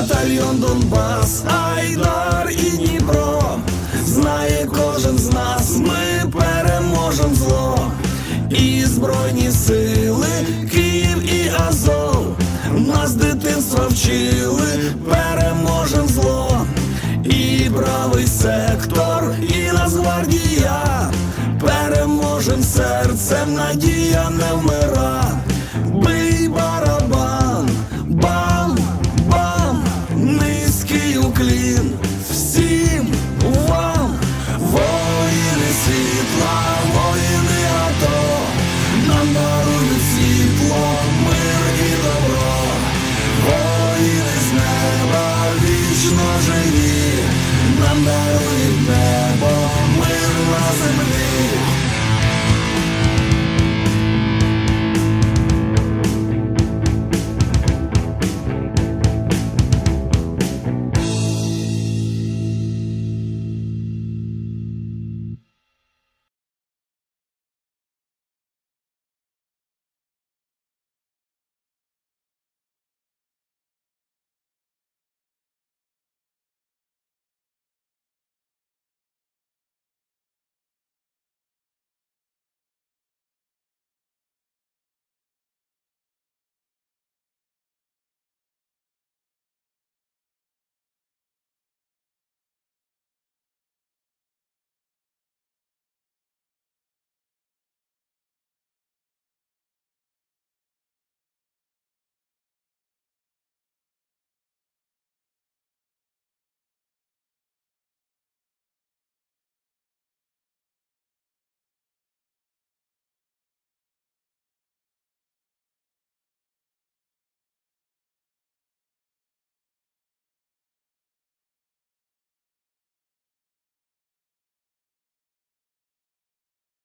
батальйон Донбас, Айдар і Дніпро. Знає кожен з нас, ми переможем зло. І збройні сили, Київ і Азов. Нас дитинства вчили, переможем зло. І правий сектор, і Нацгвардія. Переможем серцем, надія не вмира. вічно живі, нам дарують.